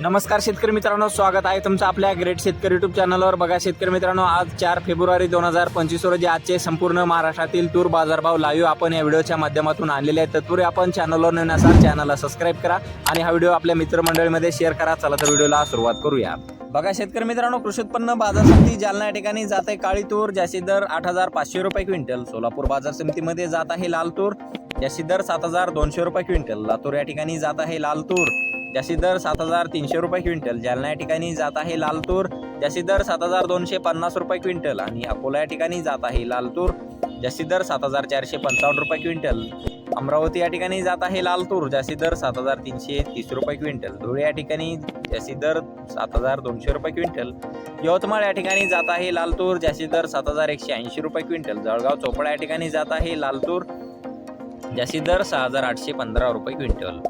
नमस्कार शेतकरी मित्रांनो स्वागत आहे तुमचं आपल्या ग्रेट शेतकरी युट्यूब चॅनलवर बघा शेतकरी मित्रांनो आज चार फेब्रुवारी दोन हजार पंचवीस रोजी आजचे संपूर्ण महाराष्ट्रातील तूर बाजारभाव लाईव्ह आपण या व्हिडिओच्या माध्यमातून आणलेले आहेत. तत्पूर्वी आपण चॅनलवर नवीन असाल चॅनलला सबस्क्राईब करा आणि हा व्हिडिओ आपल्या मित्रमंडळीमध्ये शेअर करा. चला तर व्हिडिओला सुरुवात करूया. बघा शेतकरी मित्रांनो कृषी उत्पन्न बाजार समिती जालना या ठिकाणी जात आहे काळी तूर जास्तीत दर आठ हजार पाचशे रुपये क्विंटल. सोलापूर बाजार समितीमध्ये जात आहे लाल तूर जास्तीत दर सात हजार दोनशे रुपये क्विंटल. लातूर या ठिकाणी जात आहे लाल तूर. जास्तीत दर सात हजार तीनशे रुपये क्विंटल. जालना या ठिकाणी जात आहे लालतूर. तूर दर सात हजार दोनशे पन्नास रुपये क्विंटल. आणि अकोला या ठिकाणी जात आहे लालतूर. तूर दर सात हजार चारशे पंचावन्न रुपये क्विंटल. अमरावती या ठिकाणी जात आहे लालतूर. तूर दर सात हजार तीनशे तीस रुपये क्विंटल. धुळे या ठिकाणी जास्तीत दर सात हजार दोनशे रुपये क्विंटल. यवतमाळ या ठिकाणी जात आहे लालतूर. तूर दर सात हजार एकशे ऐंशी रुपये क्विंटल. जळगाव चोपडा या ठिकाणी जात आहे लालतूर. तूर दर सहा हजार आठशे पंधरा रुपये क्विंटल.